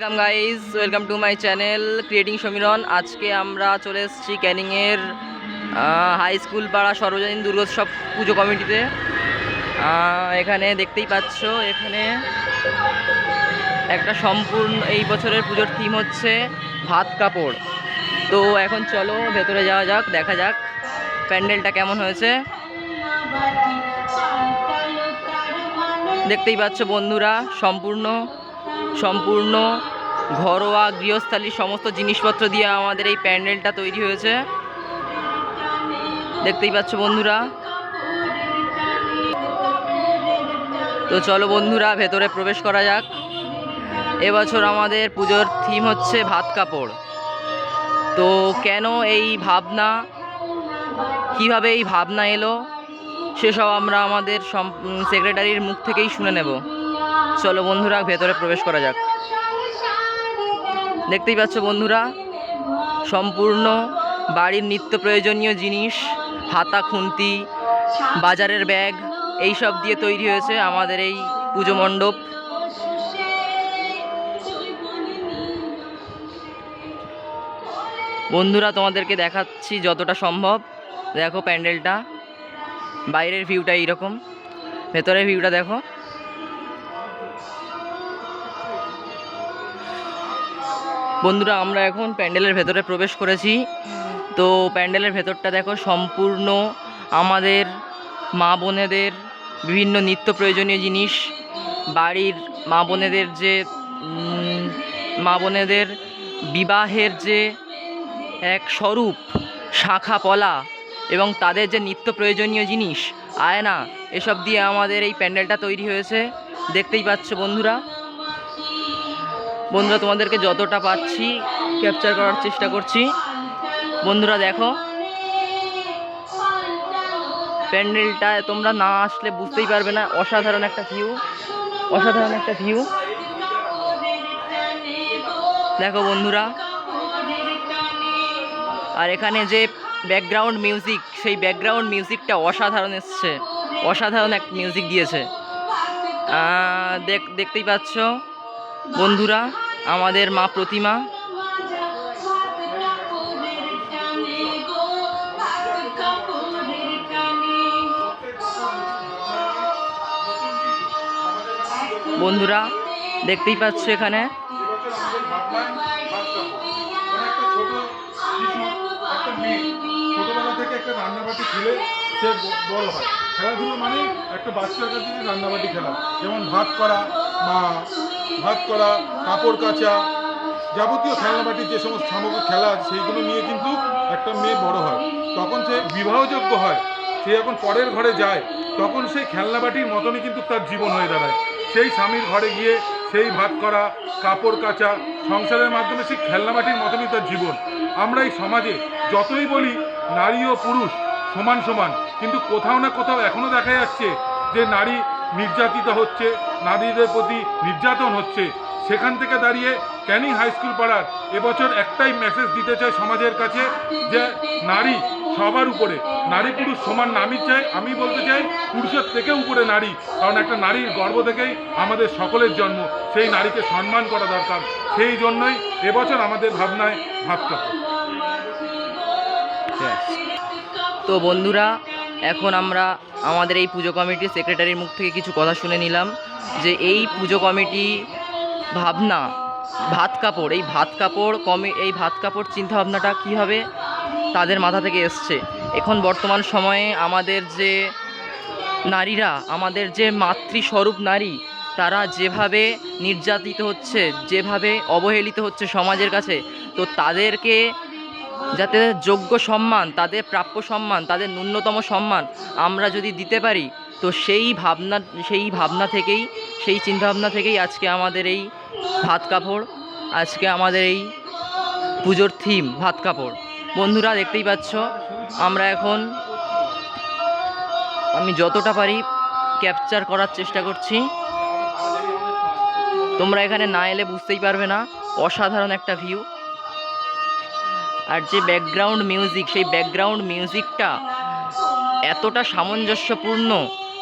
Welcome guys welcome to my channel creating Samiran আজকে আমরা চলে এসেছি ক্যানিংয়ের হাই স্কুল পাড়া সর্বজনীন দুর্গোৎসব পুজো কমিটিতে। এখানে দেখতেই পাচ্ছ, এখানে একটা সম্পূর্ণ এই বছরের পুজোর থিম হচ্ছে ভাত কাপড়। তো এখন চলো, ভেতরে যাওয়া যাক, দেখা যাক প্যান্ডেলটা কেমন হয়েছে। দেখতেই পাচ্ছ বন্ধুরা, সম্পূর্ণ সম্পূর্ণ ঘরোয়া গৃহস্থালির সমস্ত জিনিসপত্র দিয়ে আমাদের এই প্যান্ডেলটা তৈরি হয়েছে। দেখতেই পাচ্ছ বন্ধুরা। তো চলো বন্ধুরা, ভেতরে প্রবেশ করা যাক। এবছর আমাদের পুজোর থিম হচ্ছে ভাত কাপড়। তো কেন এই ভাবনা? কীভাবে এই ভাবনা এলো? সেসব আমরা আমাদের সেক্রেটারির মুখ থেকেই শুনে নেব। চলো বন্ধুরা, ভেতরে প্রবেশ করা যাক। দেখতেই পাচ্ছ বন্ধুরা, সম্পূর্ণ বাড়ির নিত্য প্রয়োজনীয় জিনিস, হাতা, খুন্তি, বাজারের ব্যাগ, এই সব দিয়ে তৈরি হয়েছে আমাদের এই পুজো মণ্ডপ। বন্ধুরা, তোমাদেরকে দেখাচ্ছি যতটা সম্ভব। দেখো প্যান্ডেলটা, বাইরের ভিউটা এইরকম, ভেতরের ভিউটা দেখো। বন্ধুরা, আমরা এখন প্যান্ডেলের ভেতরে প্রবেশ করেছি। তো প্যান্ডেলের ভেতরটা দেখো, সম্পূর্ণ আমাদের মা বোনেদের বিভিন্ন নিত্য প্রয়োজনীয় জিনিস। বাড়ির মা বোনেদের যে মা বোনেদের বিবাহের যে এক স্বরূপ, শাখা পলা এবং তাদের যে নিত্য প্রয়োজনীয় জিনিস, আয়না, এসব দিয়ে আমাদের এই প্যান্ডেলটা তৈরি হয়েছে। দেখতেই পাচ্ছ বন্ধুরা বন্ধুরা, তোমাদেরকে যতটা পাচ্ছি ক্যাপচার করার চেষ্টা করছি। বন্ধুরা, দেখো। প্যান্ডেলটা তোমরা না আসলে বুঝতেই পারবে না। অসাধারণ একটা ভিউ অসাধারণ একটা ভিউ দেখো বন্ধুরা। আর এখানে যে ব্যাকগ্রাউন্ড মিউজিক সেই ব্যাকগ্রাউন্ড মিউজিকটা অসাধারণ এসছে। অসাধারণ এক মিউজিক দিয়েছে। দেখ, দেখতেই পাচ্ছ? বন্ধুরা, আমাদের মা প্রতিমা। বন্ধুরা, দেখতেই পাচ্ছ এখানে। ব- খেলাধুলো মানে একটা বাচ্চার কাছে রান্নাবাটি খেলা, যেমন ভাত করা মা ভাত করা, কাপড় কাচা, যাবতীয় খেলনাবাটির যে সমস্ত সামগ্রিক খেলা আছে, সেইগুলো নিয়ে কিন্তু একটা মেয়ে বড় হয়। তখন সে বিবাহযোগ্য হয়। সে যখন পরের ঘরে যায়, তখন সেই খেলনাবাটির মতনই কিন্তু তার জীবন হয়ে দাঁড়ায়। সেই স্বামীর ঘরে গিয়ে সেই ভাত করা, কাপড় কাচা, সংসারের মাধ্যমে সেই খেলনাবাটির মতনই তার জীবন। আমরা এই সমাজে যতই বলি, নারী ও পুরুষ সমান সমান, কিন্তু কোথাও না কোথাও এখনও দেখা যাচ্ছে যে নারী নির্যাতিত হচ্ছে, নারীদের প্রতি নির্যাতন হচ্ছে। সেখান থেকে দাঁড়িয়ে ক্যানিং হাই স্কুল পাড়ার এবছর একটাই মেসেজ দিতে চাই সমাজের কাছে যে, নারী সবার উপরে, নারী পুরুষ সমান নামই চাই আমি বলতে চাই, পুরুষের থেকে উপরে নারী, কারণ একটা নারীর গর্ব থেকেই আমাদের সকলের জন্ম। সেই নারীকে সম্মান করা দরকার। সেই জন্যই এবছর আমাদের ভাবনায় ভাবতে হবে। তো বন্ধুরা এখন আমরা আমাদের এই পুজো কমিটির সেক্রেটারির মুখ থেকে কিছু কথা শুনে নিলাম যে এই পুজো কমিটি ভাবনা, ভাত কাপড়, এই ভাত কাপড় কমি, এই ভাত কাপড় চিন্তাভাবনাটা কীভাবে তাদের মাথা থেকে এসছে। এখন বর্তমান সময়ে আমাদের যে নারীরা, আমাদের যে মাতৃস্বরূপ নারী, তারা যেভাবে নির্যাতিত হচ্ছে, যেভাবে অবহেলিত হচ্ছে সমাজের কাছে, তো তাদেরকে যাতে যোগ্য সম্মান, তাদের প্রাপ্য সম্মান, তাদের ন্যূনতম সম্মান আমরা যদি দিতে পারি, তো সেই ভাবনা সেই ভাবনা থেকেই, সেই চিন্তাভাবনা থেকেই আজকে আমাদের এই ভাত কাপড়, আজকে আমাদের এই পুজোর থিম ভাত কাপড়। বন্ধুরা, দেখতেই পাচ্ছ, আমরা এখন আমি যতটা পারি ক্যাপচার করার চেষ্টা করছি। তোমরা এখানে না এলে বুঝতেই পারবে না, অসাধারণ একটা ভিউ আর যে ব্যাকগ্রাউন্ড মিউজিক সেই ব্যাকগ্রাউন্ড মিউজিকটা এতটা সামঞ্জস্যপূর্ণ,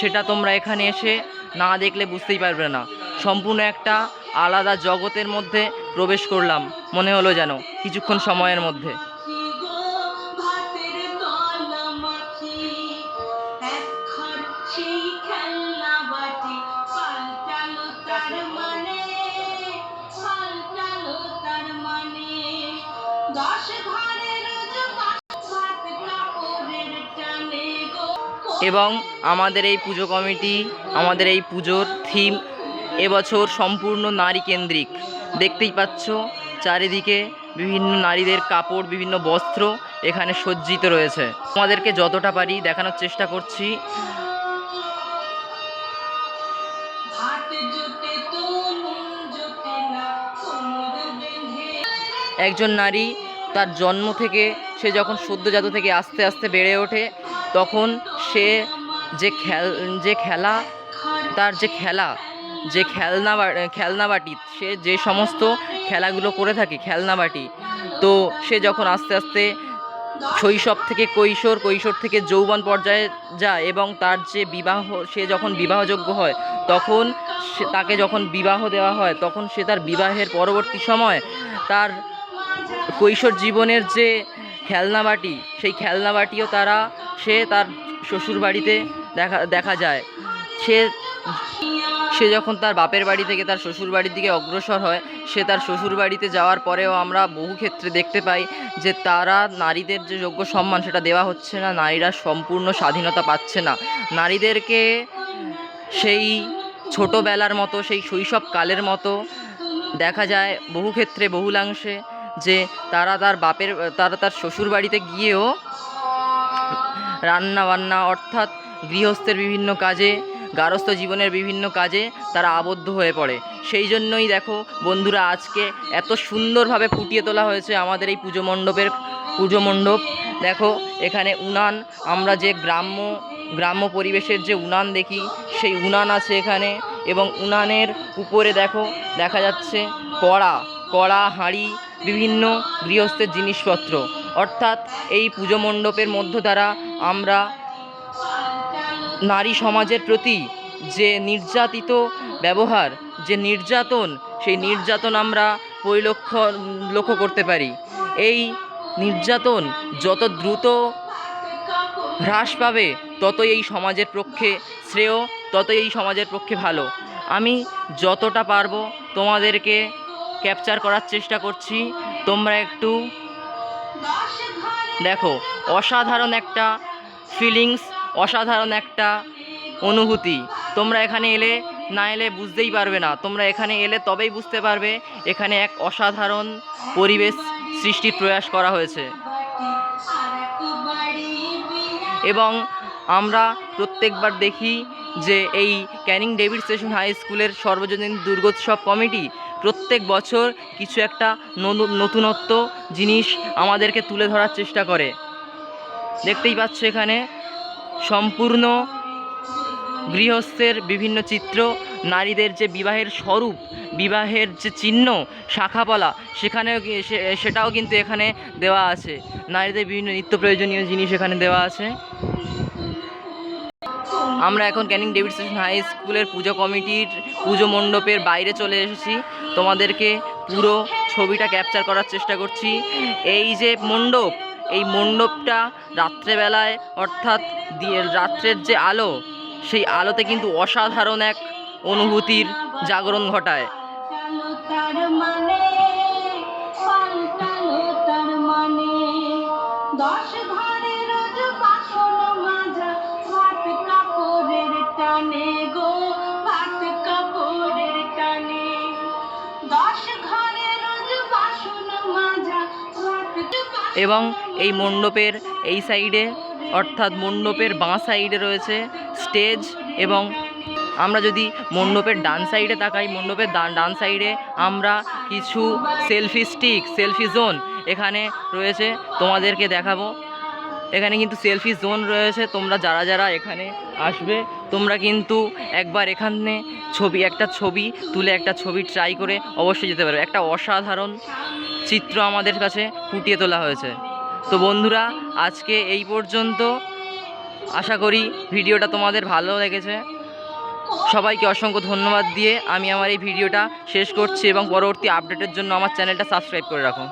সেটা তোমরা এখানে এসে না দেখলে বুঝতেই পারবে না। সম্পূর্ণ একটা আলাদা জগতের মধ্যে প্রবেশ করলাম, মনে হলো যেন, কিছুক্ষণ সময়ের মধ্যে। এবং আমাদের এই পুজো কমিটি, আমাদের এই পুজোর থিম এবছর সম্পূর্ণ নারী কেন্দ্রিক দেখতেই পাচ্ছ, চারিদিকে বিভিন্ন নারীদের কাপড়, বিভিন্ন বস্ত্র এখানে সজ্জিত রয়েছে। আমাদেরকে যতটা পারি দেখানোর চেষ্টা করছি। একজন নারী তার জন্ম থেকে, সে যখন সদ্যজাত থেকে আস্তে আস্তে বেড়ে ওঠে, তখন সে যে খেল, যে খেলা, তার যে খেলা, যে খেলনা খেলনা বাটি সে যে সমস্ত খেলাগুলো করে থাকে খেলনা বাটি তো সে যখন আস্তে আস্তে শৈশব থেকে কৈশোর কৈশোর থেকে যৌবন পর্যায়ে যায় এবং তার যে বিবাহ, সে যখন বিবাহযোগ্য হয়, তখন তাকে যখন বিবাহ দেওয়া হয়, তখন সে তার বিবাহের পরবর্তী সময় তার কৈশোর জীবনের যে খেলনা বাটি সেই খেলনা বাটিও তারা, সে তার শ্বশুর বাড়িতে দেখা দেখা যায়। সে সে যখন তার বাপের বাড়ি থেকে তার শ্বশুর বাড়ির দিকে অগ্রসর হয়, সে তার শ্বশুর বাড়িতে যাওয়ার পরেও আমরা বহু ক্ষেত্রে দেখতে পাই যে তারা নারীদের যে যোগ্য সম্মান সেটা দেওয়া হচ্ছে না, নারীরা সম্পূর্ণ স্বাধীনতা পাচ্ছে না। নারীদেরকে সেই ছোটোবেলার মতো, সেই শৈশব কালের মতো দেখা যায় বহু ক্ষেত্রে, বহুলাংশে যে তারা তার বাপের, তারা তার শ্বশুর বাড়িতে গিয়েও রান্না বান্না অর্থাৎ গৃহস্থের বিভিন্ন কাজে, গারস্থ জীবনের বিভিন্ন কাজে তারা আবদ্ধ হয়ে পড়ে। সেই জন্যই দেখো বন্ধুরা আজকে এত সুন্দরভাবে ফুটিয়ে তোলা হয়েছে আমাদের এই পুজো মণ্ডপের, পুজো মণ্ডপ। দেখো এখানে উনান, আমরা যে গ্রাম্য গ্রাম্য পরিবেশের যে উনান দেখি, সেই উনান আছে এখানে এবং উনানের উপরে দেখো দেখা যাচ্ছে কড়া কড়া, হাঁড়ি, বিভিন্ন গৃহস্থের জিনিসপত্র। অর্থাৎ এই পুজো মণ্ডপের মধ্য দ্বারা আমরা নারী সমাজের প্রতি যে নির্যাতিত ব্যবহার, যে নির্যাতন, সেই নির্যাতন আমরা পরিলক্ষ লক্ষ্য করতে পারি। এই নির্যাতন যত দ্রুত হ্রাস পাবে, ততই এই সমাজের পক্ষে শ্রেয়, ততই এই সমাজের পক্ষে ভালো। আমি যতটা পারব তোমাদেরকে ক্যাপচার করার চেষ্টা করছি। তোমরা একটু দেখো, অসাধারণ একটা ফিলিংস অসাধারণ একটা অনুভূতি। তোমরা এখানে এলে না এলে বুঝতেই পারবে না। তোমরা এখানে এলে তবেই বুঝতে পারবে এখানে এক অসাধারণ পরিবেশ সৃষ্টির প্রয়াস করা হয়েছে। এবং আমরা প্রত্যেকবার দেখি যে এই ক্যানিং ডেভিড স্টেশন হাই স্কুলের সর্বজনীন দুর্গোৎসব কমিটি প্রত্যেক বছর কিছু একটা নতুনত্ব জিনিস আমাদেরকে তুলে ধরার চেষ্টা করে। দেখতেই পাচ্ছ এখানে সম্পূর্ণ গৃহস্থের বিভিন্ন চিত্র, নারীদের যে বিবাহের স্বরূপ, বিবাহের যে চিহ্ন, শাখাপলা, সেখানেও সেটাও কিন্তু এখানে দেওয়া আছে। নারীদের বিভিন্ন নিত্য প্রয়োজনীয় জিনিস এখানে দেওয়া আছে। আমরা এখন ক্যানিং ডেভিড স্টেশন হাই স্কুলের পুজো কমিটির পুজো মণ্ডপের বাইরে চলে এসেছি। তোমাদেরকে পুরো ছবিটা ক্যাপচার করার চেষ্টা করছি। এই যে মণ্ডপ, এই মণ্ডপটা রাত্রেবেলায়, অর্থাৎ রাত্রের যে আলো, সেই আলোতে কিন্তু অসাধারণ এক অনুভূতির জাগরণ ঘটায়। এবং এই মণ্ডপের এই সাইডে, অর্থাৎ মণ্ডপের বাঁ সাইডে রয়েছে স্টেজ এবং আমরা যদি মণ্ডপের ডান সাইডে তাকাই, মণ্ডপের ডান ডান সাইডে আমরা কিছু সেলফি স্টিক, সেলফি জোন এখানে রয়েছে। তোমাদেরকে দেখাবো। এখানে কিন্তু সেলফি জোন রয়েছে। তোমরা যারা যারা এখানে আসবে। তোমরা কিন্তু একবার এখানে ছবি, একটা ছবি তুলে একটা ছবি ট্রাই করে অবশ্যই যেতে পারবে। একটা অসাধারণ চিত্র আমাদের কাছে ফুটিয়ে তোলা হয়েছে। তো বন্ধুরা, আজকে এই পর্যন্ত। আশা করি ভিডিওটা তোমাদের ভালো লেগেছে। সবাইকে অসংখ্য ধন্যবাদ দিয়ে আমি আমার এই ভিডিওটা শেষ করছি এবং পরবর্তী আপডেটের জন্য আমার চ্যানেলটা সাবস্ক্রাইব করে রাখুন